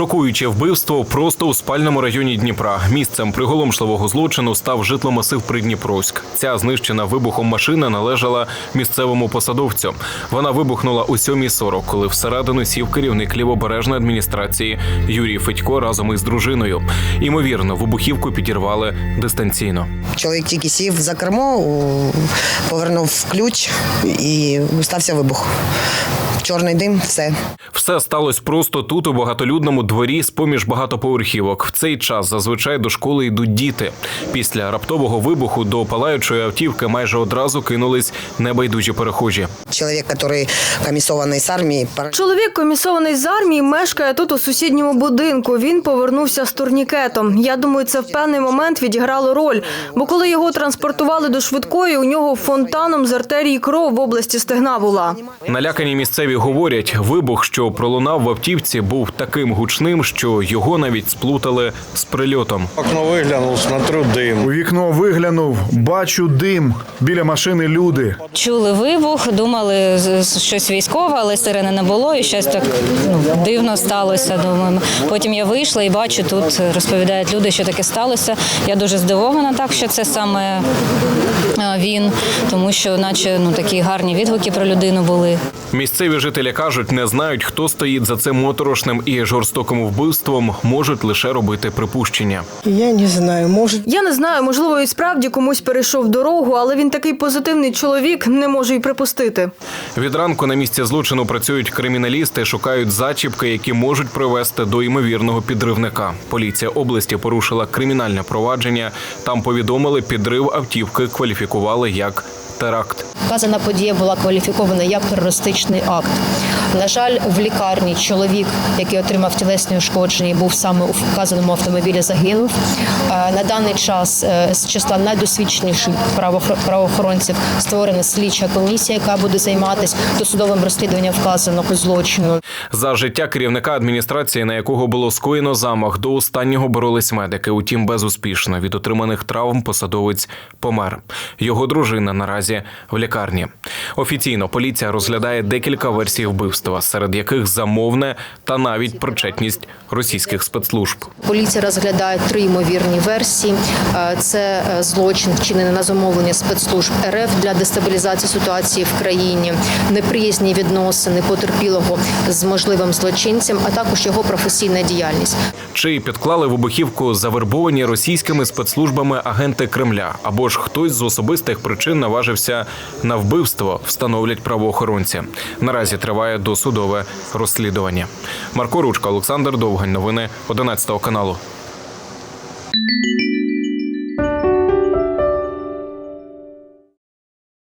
Шокуюче вбивство просто у спальному районі Дніпра. Місцем приголомшливого злочину став житломасив Придніпровськ. Ця знищена вибухом машина належала місцевому посадовцю. Вона вибухнула о 7.40, коли всередину сів керівник лівобережної адміністрації Юрій Федько разом із дружиною. Імовірно, вибухівку підірвали дистанційно. Чоловік тільки сів за кермо, повернув ключ і стався вибух. Чорний дим, все. Все сталося просто тут, у багатолюдному дворі, з поміж багатоповерхівок. В цей час зазвичай до школи йдуть діти. Після раптового вибуху до палаючої автівки майже одразу кинулись небайдужі перехожі. Чоловік, який комісований з армії, Чоловік, комісований з армії, мешкає тут у сусідньому будинку. Він повернувся з турнікетом. Я думаю, це в певний момент відіграло роль. Бо коли його транспортували до швидкої, у нього фонтаном з артерії кров в області стегна була. Налякані місцеві говорять, вибух, що пролунав в автівці, був таким гучним, що його навіть сплутали з прильотом. Окно виглянув, смотрю дим. У вікно виглянув, бачу дим. Біля машини люди. Чули вибух, думали з- щось військове, але сирени не було, і щось так ну, дивно сталося. Думаємо. Потім я вийшла і бачу, тут розповідають люди, що таке сталося. Я дуже здивована, так що це саме він, тому що, наче ну такі гарні відгуки про людину були. Місцеві жителі кажуть, не знають, хто стоїть за цим моторошним і жорстоким вбивством, можуть лише робити припущення. Я не знаю, может, Я не знаю, можливо, і справді комусь перейшов дорогу, але він такий позитивний чоловік, не можу й припустити. Від ранку на місці злочину працюють криміналісти, шукають зачіпки, які можуть привести до ймовірного підривника. Поліція області порушила кримінальне провадження. Там повідомили, підрив автівки кваліфікували як теракт. Вказана подія була кваліфікована як терористичний акт. На жаль, в лікарні чоловік, який отримав тілесні ушкодження, був саме у вказаному автомобілі, загинув. Е, На даний час е, з числа найдосвідченіших правоохор- правоохоронців створена слідча комісія, яка буде займатися досудовим розслідуванням вказаного злочину. За життя керівника адміністрації, на якого було скоєно замах, до останнього боролись медики. Утім, безуспішно від отриманих травм посадовець помер. Його дружина наразі в лікарні. Офіційно поліція розглядає декілька версій вбивства, серед яких замовне та навіть причетність російських спецслужб. Поліція розглядає три ймовірні версії. Е, Це е, злочин, вчинений на замовлення спецслужб РФ для дестабілізації ситуації в країні, неприязні відносини потерпілого з можливим злочинцем, а також його професійна діяльність. Чи підклали вибухівку завербовані російськими спецслужбами агенти Кремля, або ж хтось з особистих причин наважився на вбивство, встановлять правоохоронці. Наразі триває досудове розслідування. Марко Ручка, Олександр Довгань, новини 11 каналу.